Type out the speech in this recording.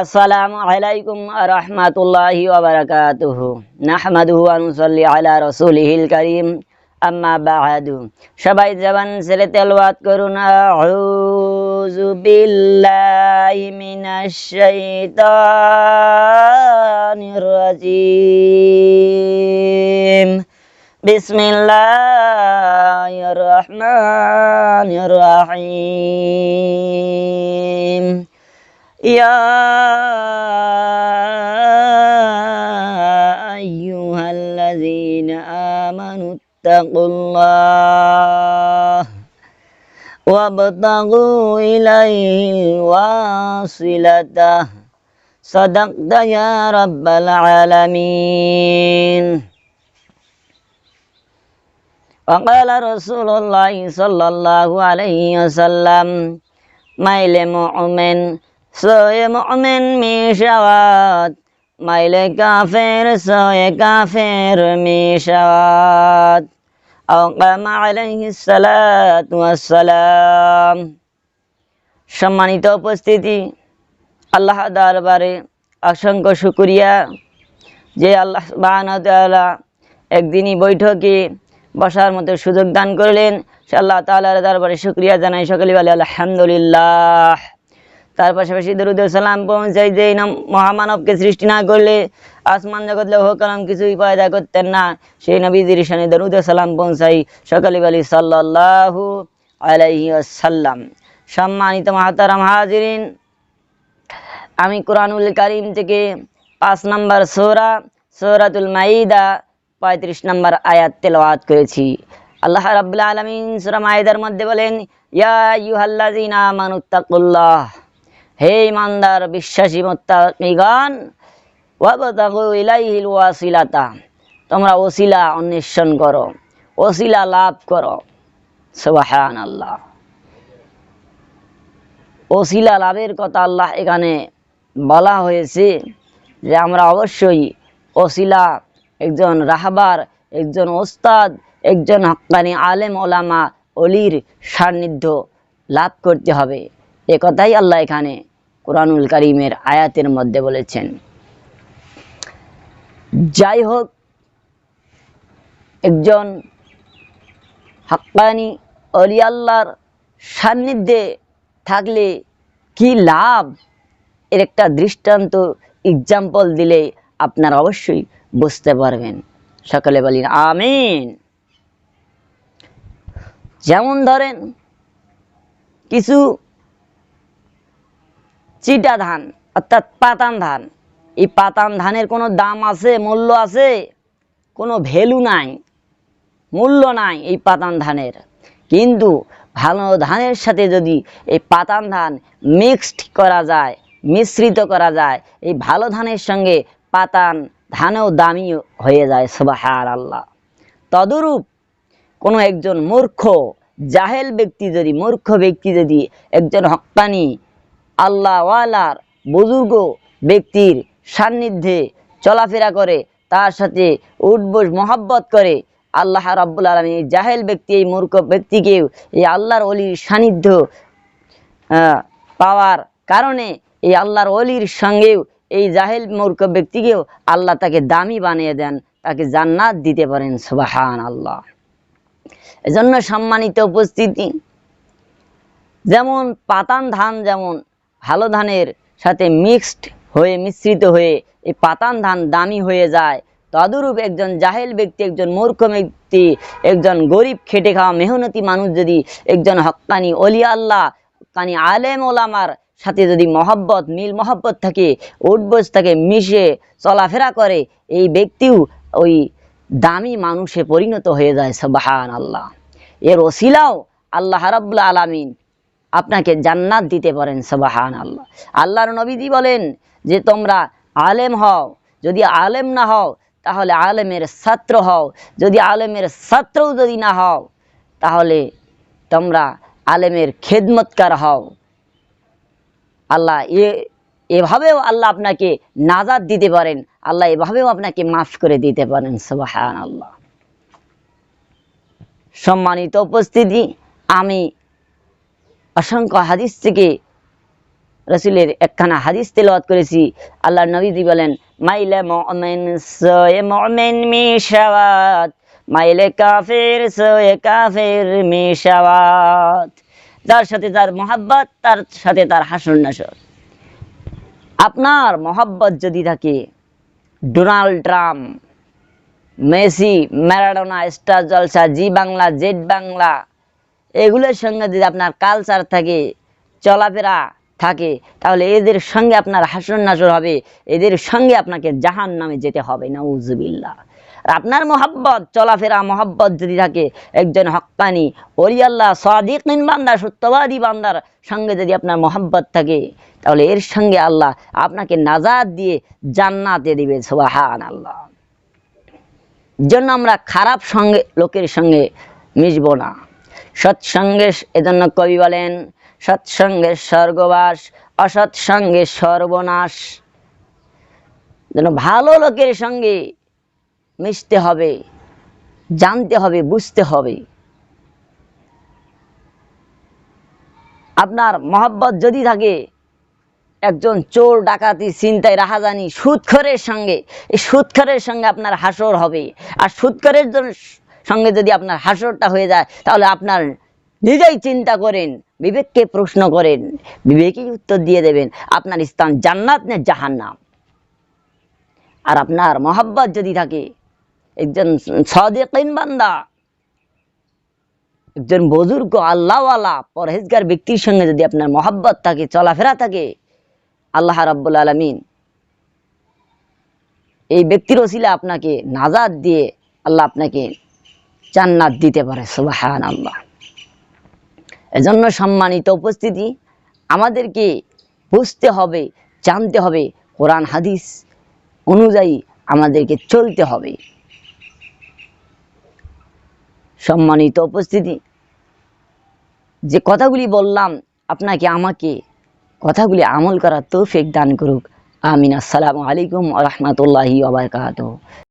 আসসালামু আলাইকুম রহমাতুল্লাহি ওবারাকাতুহু নাহমাদুহু ওয়া নুসাল্লি আলা রাসূলিহিল কারীম। আম্মা বা'দু সবাই জবান ছেড়ে তেলাওয়াত করুন। আউযু বিল্লাহি মিনাশ শাইতানির রাজীম। বিসমিল্লাহির রহমানির রহিম। يا أيها الذين آمنوا اتقوا الله وابتغوا إليه الواصلة صدقت يا رب العالمين. وقال رسول الله صلى الله عليه وسلم ما المؤمن সোয়ে মুমিন মিশাওয়াত, মাইলে কাফের সোয়ে কাফের মিশাওয়াত। আকাম আলাইহি সালাত ওয়াসসালাম। সম্মানিত উপস্থিতি, আল্লাহ দরবারে অসংখ্য শুকরিয়া যে আল্লাহ তাআলা একদিনই বৈঠকে বসার মতো সুযোগ দান করলেন। সে আল্লাহ তাআলার দরবারে শুকরিয়া জানাই সকলে বলে আলহামদুলিল্লাহ। তার পাশাপাশি দরুদ ও সালাম পৌঁছাই যে এই নাম- মহামানবকে সৃষ্টি না করলে আসমান জগৎ লৌহ কলম কিছুই পয়দা করতেন না। সেই নবীজির সানে দরুদ সালাম পৌঁছাই সকলে বলি সাল্লাল্লাহু আলাইহি ওয়াসাল্লাম। সম্মানিত মাহতারাম হাজিরিন, আমি কোরআনুল কারিম থেকে পাঁচ নম্বর সোরা, সোরাতুল মাইদা পঁয়ত্রিশ নম্বর আয়াত তেলাওয়াত করেছি। আল্লাহ রাব্বুল আলামিন সূরা মাইদার মধ্যে বলেন, ইয়া আইয়ুহাল্লাযীনা আমানুত্তাকুল্লাহ হে ইমানদার, বিশ্বাসী ওয়াবতাগু ইলাইহিল ওয়াসিলাতা, তোমরা ওসিলা অন্বেষণ করো, ওসিলা লাভ করো। সুবহানাল্লাহ। ওসিলা লাভের কথা আল্লাহ এখানে বলা হয়েছে যে আমরা অবশ্যই ওসিলা, একজন রাহবার, একজন ওস্তাদ, একজন হক্কানি আলেম, ওলামা অলির সান্নিধ্য লাভ করতে হবে। এ কথাই আল্লাহ এখানে কোরআনুল করিমের আয়াতের মধ্যে বলেছেন, যাই হোক, একজন হাক্কানি অলি আল্লাহর সান্নিধ্যে থাকলে কি লাভ? এর একটা দৃষ্টান্ত এক্সাম্পল দিলে আপনারা অবশ্যই বুঝতে পারবেন। সকলে বলিন, আমিন। যেমন ধরেন, কিছু চিটা ধান অর্থাৎ পাতান ধান। এই পাতান ধানের কোনো দাম আছে, মূল্য আছে? কোনো ভ্যালু নাই, মূল্য নাই এই পাতান ধানের। কিন্তু ভালো ধানের সাথে যদি এই পাতান ধান মিক্সড করা যায়, মিশ্রিত করা যায়, এই ভালো ধানের সঙ্গে পাতান ধানেও দামি হয়ে যায় সুবাহার আল্লাহ তদরূপ কোনো একজন মূর্খ, জাহেল ব্যক্তি যদি, মূর্খ ব্যক্তি যদি একজন হক্কানি আল্লাহওয়ালার বুজুর্গ ব্যক্তির সান্নিধ্যে চলাফেরা করে, তার সাথে উঠবোস মহাব্বত করে, আল্লাহ রাব্বুল আলমী এই জাহেল ব্যক্তি, এই মূর্খ ব্যক্তিকেও এই আল্লাহর অলির সান্নিধ্য পাওয়ার কারণে এই আল্লাহর অলির সঙ্গেও এই জাহেল মূর্খ ব্যক্তিকেও আল্লাহ তাকে দামি বানিয়ে দেন, তাকে জান্নাত দিতে পারেন সুবাহান আল্লাহ এজন্য সম্মানিত উপস্থিতি, যেমন পাতান ধান যেমন ভালো ধানের সাথে মিক্সড হয়ে, মিশ্রিত হয়ে এই পাতান ধান দামি হয়ে যায়। তদরূপ একজন জাহেল ব্যক্তি, একজন মূর্খ ব্যক্তি, একজন গরিব খেটে খাওয়া মেহনতি মানুষ যদি একজন হক্কানি অলি আল্লাহ কানি আলেম ওলামার সাথে যদি মহব্বত, মিল মহব্বত থাকে উঠবোস থাকে, মিশে, চলাফেরা করে, এই ব্যক্তিও ওই দামি মানুষে পরিণত হয়ে যায় সবাহান আল্লাহ এর ওসিলাও আল্লাহ রাব্বুল আলামিন আপনাকে জান্নাত দিতে পারেন সবাহান আল্লাহ আল্লাহর নবীজি বলেন যে, তোমরা আলেম হও। যদি আলেম না হও, তাহলে আলেমের ছাত্র হও। যদি আলেমের ছাত্রও যদি না হও, তাহলে তোমরা আলেমের খেদমতকার হও। আল্লাহ এ, এভাবেও আল্লাহ আপনাকে নাজাদ দিতে পারেন। আল্লাহ এভাবেও আপনাকে মাফ করে দিতে পারেন সুবাহান আল্লাহ সম্মানিত উপস্থিতি, আমি অসংখ্য হাদিস থেকে রসুলের একখানা হাদিস তেলাওয়াত করেছি। আল্লাহ নবীজি বলেন, মাইলে মুমিন সোয়ে মুমিন মিশাওয়াত, মাইলে কাফের সোয়ে কাফের মিশাওয়াত। যার সাথে তার মোহাব্বত, তার সাথে তার হাসন নাসর। আপনার মোহাব্বত যদি থাকে, Donald Trump, Messi, Maradona, Star Jalsha, Zee Bangla, Z Bangla এগুলোর সঙ্গে যদি আপনার কালচার থাকে, চলাফেরা থাকে, তাহলে এদের সঙ্গে আপনার হাসন নাসর হবে, এদের সঙ্গে আপনাকে জাহান নামে যেতে হবে না উজবিল্লা আর আপনার মোহাব্বত, চলাফেরা মোহাব্বত যদি থাকে, একজন হক্কানি অলিয়াল্লাহ সাদিকিন বান্দা, সত্যবাদী বান্দার সঙ্গে যদি আপনার মোহাব্বত থাকে, তাহলে এর সঙ্গে আল্লাহ আপনাকে নাজাদ দিয়ে জান্নাতে দিবে সুবাহান আল্লাহ জন্য আমরা খারাপ সঙ্গে, লোকের সঙ্গে মিশব না। সৎসঙ্গে এজন্য কবি বলেন, সৎসঙ্গে স্বর্গবাস, অসৎসঙ্গে সর্বনাশ। যেন ভালো লোকের সঙ্গে মিশতে হবে, জানতে হবে, বুঝতে হবে। আপনার মহব্বত যদি থাকে, একজন চোর, ডাকাতি চিন্তায় রাহাজানি সুদখরের সঙ্গে, এই সুদখরের সঙ্গে আপনার হাসর হবে। আর সুদখরের জন- সঙ্গে যদি আপনার হাসরটা হয়ে যায়, তাহলে আপনার নিজেই চিন্তা করেন, বিবেককে প্রশ্ন করেন, বিবেকই উত্তর দিয়ে দেবেন, আপনার স্থান জান্নাত না জাহান্নাম? আর আপনার মহাব্বত যদি থাকে, একজন সদেকিন বান্দা, একজন বুজুর্গ আল্লাহওয়ালা, পরহেজগার ব্যক্তির সঙ্গে যদি আপনার মহাব্বত থাকে, চলাফেরা থাকে, আল্লাহ রাব্বুল আলমিন এই ব্যক্তির ওসিলা আপনাকে নাজাদ দিয়ে আল্লাহ আপনাকে জান্নাত দিতে পারে সুবাহান আল্লাহ এজন্য সম্মানিত উপস্থিতি, আমাদেরকে বুঝতে হবে, জানতে হবে কোরআন, হাদিস অনুযায়ী আমাদেরকে চলতে হবে। সম্মানিত উপস্থিতি, যে কথাগুলি বললাম, আপনাকে, আমাকে কথাগুলি আমল করার তৌফিক দান করুক। আমিন। আসসালামু আলাইকুম রহমতুল্লাহি আবরকাত